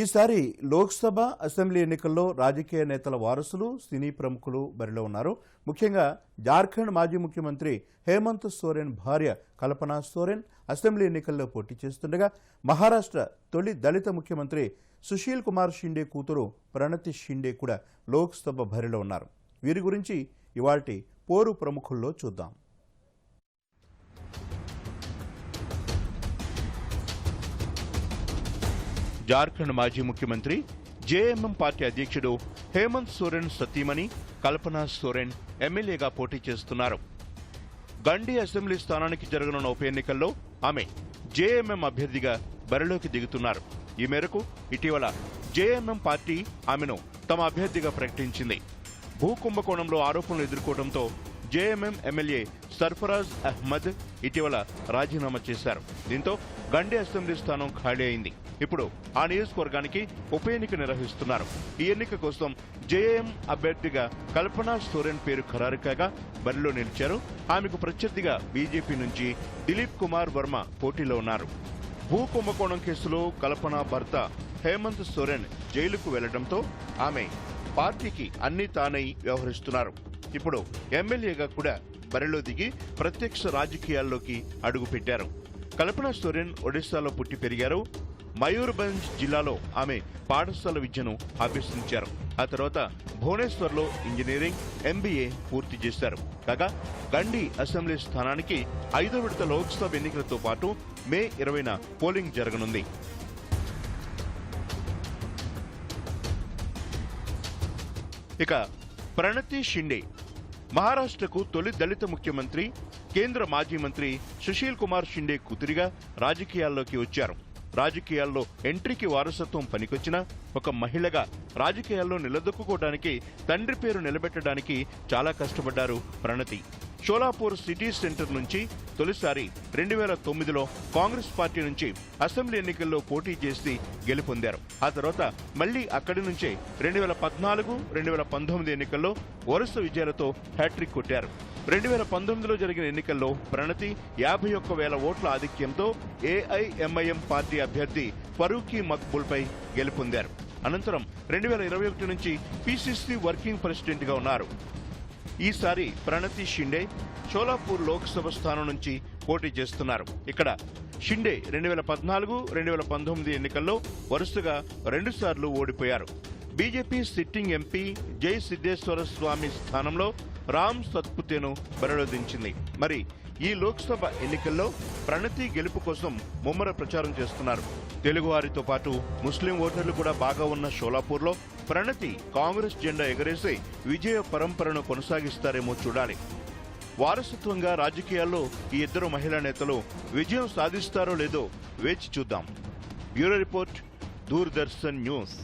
ఈసారి లోక్సభ అసెంబ్లీ ఎన్నికల్లో రాజకీయ నేతల వారసులు సినీ ప్రముఖులు బరిలో ఉన్నారు. ముఖ్యంగా జార్ఖండ్ మాజీ ముఖ్యమంత్రి హేమంత్ సోరెన్ భార్య కల్పనా సోరెన్ అసెంబ్లీ ఎన్నికల్లో పోటీ చేస్తుండగా మహారాష్ట్ర తొలి దళిత ముఖ్యమంత్రి సుశీల్ కుమార్ షిండే కూతురు ప్రణతి షిండే కూడా లోక్సభ బరిలో ఉన్నారు. వీరి గురించి ఇవాటి పోరు ప్రముఖుల్లో చూద్దాం. జార్ఖండ్ మాజీ ముఖ్యమంత్రి జేఎంఎం పార్టీ అధ్యక్షుడు హేమంత్ సోరెన్ సతీమణి కల్పనా సోరెన్ ఎమ్మెల్యేగా పోటీ చేస్తున్నారు. గండి అసెంబ్లీ స్థానానికి జరగనున్న ఉప ఎన్నికల్లో ఆమె జేఎంఎం అభ్యర్థిగా బరిలోకి దిగుతున్నారు. ఈ మేరకు ఇటీవల జేఎంఎం పార్టీ ఆమెను తమ అభ్యర్థిగా ప్రకటించింది. భూ కుంభకోణంలో ఆరోపణలు ఎదుర్కోవడంతో జేఎంఎం ఎమ్మెల్యే సర్ఫరాజ్ అహ్మద్ ఇటీవల రాజీనామా చేశారు. దీంతో గండి అసెంబ్లీ స్థానం ఖాళీ అయింది. ఇప్పుడు ఆ నియోజకవర్గానికి ఉప ఎన్నిక నిర్వహిస్తున్నారు. ఈ ఎన్నిక కోసం జేఎం అభ్యర్థిగా కల్పనా సోరెన్ పేరు ఖరారు కాగా బరిలో నిలిచారు. ఆమెకు ప్రత్యర్థిగా బీజేపీ నుంచి దిలీప్ కుమార్ వర్మ పోటీలో ఉన్నారు. భూ కుంభకోణం కేసులో కల్పన భర్త హేమంత్ సోరెన్ జైలుకు వెళ్ళడంతో ఆమె పార్టీకి అన్ని తానై వ్యవహరిస్తున్నారు. ఇప్పుడు ఎమ్మెల్యేగా కూడా బరిలో దిగి ప్రత్యక్ష రాజకీయాల్లోకి అడుగుపెట్టారు కల్పన సోరెన్ ఒడిశాలో పుట్టి పెరిగారు. మయూర్భంజ్ జిల్లాలో ఆమె పాఠశాల విద్యను అభ్యసించారు. ఆ తర్వాత భువనేశ్వర్లో ఇంజనీరింగ్ ఎంబీఏ పూర్తి చేశారు. కాగా గండి అసెంబ్లీ స్థానానికి ఐదో విడత లోక్సభ ఎన్నికలతో పాటు మే ఇరవైన పోలింగ్ జరగనుంది. ఇక ప్రణతి షిండే మహారాష్ట్రకు తొలి దళిత ముఖ్యమంత్రి కేంద్ర మాజీ మంత్రి సుశీల్ కుమార్ షిండే కూతురిగా రాజకీయాల్లోకి వచ్చారు. రాజకీయాల్లో ఎంట్రీకి వారసత్వం పనికొచ్చిన ఒక మహిళగా రాజకీయాల్లో నిలదొక్కుకోవడానికి తండ్రి పేరు నిలబెట్టడానికి చాలా కష్టపడ్డారు ప్రణతి. షోలాపూర్ సిటీ సెంటర్ నుంచి తొలిసారి రెండు వేల తొమ్మిదిలో కాంగ్రెస్ పార్టీ నుంచి అసెంబ్లీ ఎన్నికల్లో పోటీ చేసి గెలుపొందారు. ఆ తర్వాత మళ్ళీ అక్కడి నుంచే రెండు వేల పద్నాలుగు రెండు వేల పంతొమ్మిది ఎన్నికల్లో వరుస విజయాలతో హ్యాట్రిక్ కొట్టారు. రెండు వేల పంతొమ్మిదిలో జరిగిన ఎన్నికల్లో ప్రణతి యాభై ఒక్క వేల ఓట్ల ఆధిక్యంతో ఏఐఎంఐఎం పార్టీ అభ్యర్థి ఫరూఖీ మక్బుల్పై గెలుపొందారు. అనంతరం రెండు వేల ఇరవై ఒకటి నుంచి పీసీసీ వర్కింగ్ ప్రెసిడెంట్గా ఉన్నారు. ఈసారి ప్రణతి షిండే షోలాపూర్ లోక్సభ స్థానం నుంచి పోటీ చేస్తున్నారు. ఇక్కడ షిండే రెండు వేల పద్నాలుగు రెండు వేల పంతొమ్మిది ఎన్నికల్లో వరుసగా రెండుసార్లు ఓడిపోయారు. బీజేపీ సిట్టింగ్ ఎంపీ జై సిద్ధేశ్వర స్వామి స్థానంలో రామ్ సత్పుతేను బరిలో దించింది మరి ఈ లోక్సభ ఎన్నికల్లో ప్రణతి గెలుపు కోసం ముమ్మర ప్రచారం చేస్తున్నారు. తెలుగువారితో పాటు ముస్లిం ఓటర్లు కూడా బాగా ఉన్న షోలాపూర్లో ప్రణతి కాంగ్రెస్ జెండా ఎగరేసి విజయ పరంపరను కొనసాగిస్తారేమో చూడాలి. వారసత్వంగా రాజకీయాల్లో ఈ ఇద్దరు మహిళా నేతలు విజయం సాధిస్తారో లేదో వేచి చూద్దాం. Bureau report Doordarshan news.